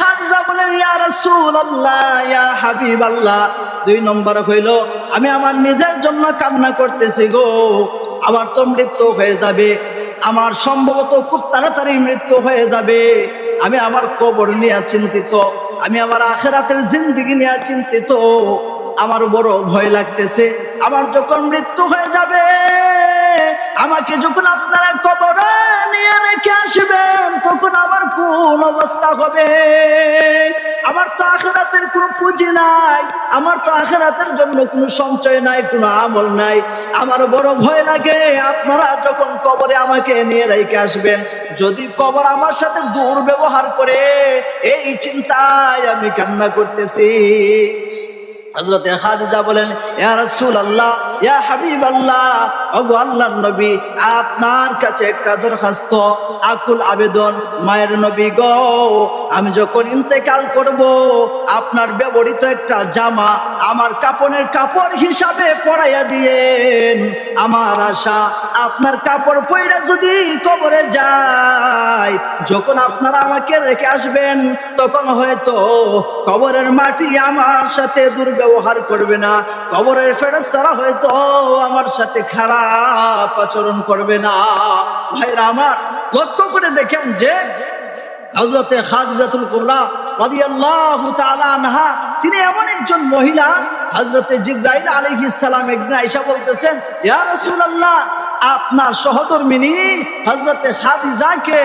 খাদিজা বলেন ইয়া রাসূলুল্লাহ, ইয়া হাবিবাল্লাহ। দুই নম্বর হইল, আমি আমার নিজের জন্য কান্না করতেছি গো। আমার তো মৃত্যু হয়ে যাবে। আমার সম্ভবত খুব তাড়াতাড়ি মৃত্যু হয়ে যাবে। আমি আমার কবর নিয়ে চিন্তিত। আমি আমার আখেরাতের জিন্দিগি নিয়ে চিন্তিত। আমার বড় ভয় লাগতেছে। আমার যখন মৃত্যু হয়ে যাবে, আমাকে যখন আপনারা কবরে নিয়ে রেখে তখন কোন অবস্থা হবে। আমার তো আখেরাতের কোনো পুঁজি নাই, আমার তো আখেরাতের জন্য কোনো সঞ্চয় নাই, কোনো আমল নাই। আমার বড় ভয় লাগে, আপনারা যখন কবরে আমাকে নিয়ে রেখে আসবেন, যদি কবর আমার সাথে দুর্ব্যবহার করে, এই চিন্তায় আমি কান্না করতেছি। হযরতে খাদিজা বলেন, ইয়া রাসূলুল্লাহ, ইয়া হাবিবাল্লাহ, ওগো আল্লাহর নবী, আপনার কাছে একটা দরখাস্ত, আকুল আবেদন, মায়ের নবী গো, আমি যখন ইন্তেকাল করব, আপনার ব্যবহৃত একটা জামা আমার কাপড়ের কাপড় হিসাবে পরাইয়া দিয়েন। আমার আশা, আপনার কাপড় পইরা যদি কবরে যায় যখন আপনারা আমাকে রেখে আসবেন, তখন হয়তো কবরের মাটি আমার সাথে দুর্ব্যবহার করবে না। কবরের ফেরস্তারা হয়তো আমার সাথে খারাপ আচরণ করবে না। ভাইরা আমার, লক্ষ্য করে দেখেন যে হজরতে খাদিজাতুল কুবরা রাদিয়াল্লাহু তাআলা আনহা, তিনি এমন একজন মহিলা হজরতে জিব্রাইল আলাইহিস সালাম, একদিন আয়েশা বলতেছেন, ইয়া রাসূলুল্লাহ আপনার সহধর্মিনী হজরতে হাদিজাকে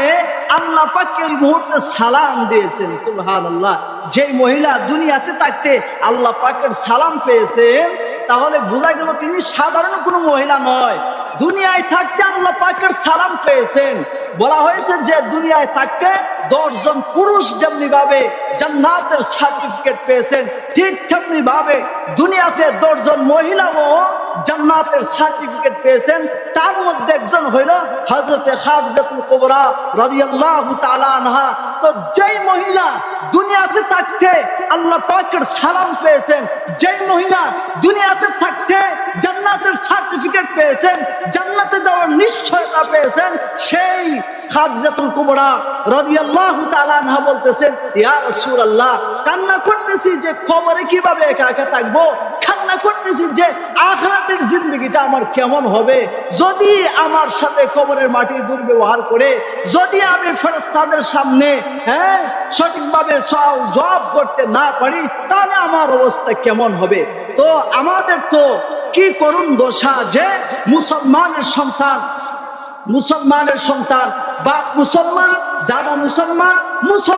আল্লাহ পাককে ওই মুহূর্তে সালাম দিয়েছেন সুলহান আল্লাহ যে মহিলা দুনিয়াতে থাকতে আল্লাহ পাকের সালাম পেয়েছেন, তাহলে বোঝা গেল তিনি সাধারণ কোনো মহিলা নয়। দুনিয়ায় থাকতে আল্লাহ পাকের সালাম পেয়েছেন। বলা হয়েছে যে দুনিয়ায় থাকতে দশজন পুরুষ যেমনি ভাবে জান্নাতের সার্টিফিকেট পেয়েছেন, ঠিক তেমনি ভাবে দুনিয়াতে দশজন মহিলাও জান্নাতের সার্টিফিকেট পেয়েছেন। তার মধ্যে একজন হইল হজরতে খাদিজাতুল কুবরা রাদিয়াল্লাহু তাআলা আনহা। তো যেই মহিলা দুনিয়াতে থাকতে আল্লাহ পাকের সালাম পেয়েছেন, যেই মহিলা দুনিয়াতে থাকতে জান্নাতের সার্টিফিকেট পেয়েছেন, জান্নাতে যাওয়ার নিশ্চয়তা পেয়েছেন, সেই বলতেছেন, ইয়া কান্না করতেছি যে কীভাবে একা একা থাকব? কান্না করতেছি যে আখরাতের জিন্দগিটা আমার কেমন হবে? যদি আমার সাথে কবরের মাটি দুর্ব্যবহার করে, যদি আমি ফেরেস্তাদের সামনে হ্যাঁ সঠিকভাবে জব করতে না পারি, তাহলে আমার অবস্থা কেমন হবে? তো আমাদের তো কি করুন দশা যে মুসলমানের সন্তান? মুসলমানের সন্তান বাপ মুসলমান দাদা মুসলমান মুসলমান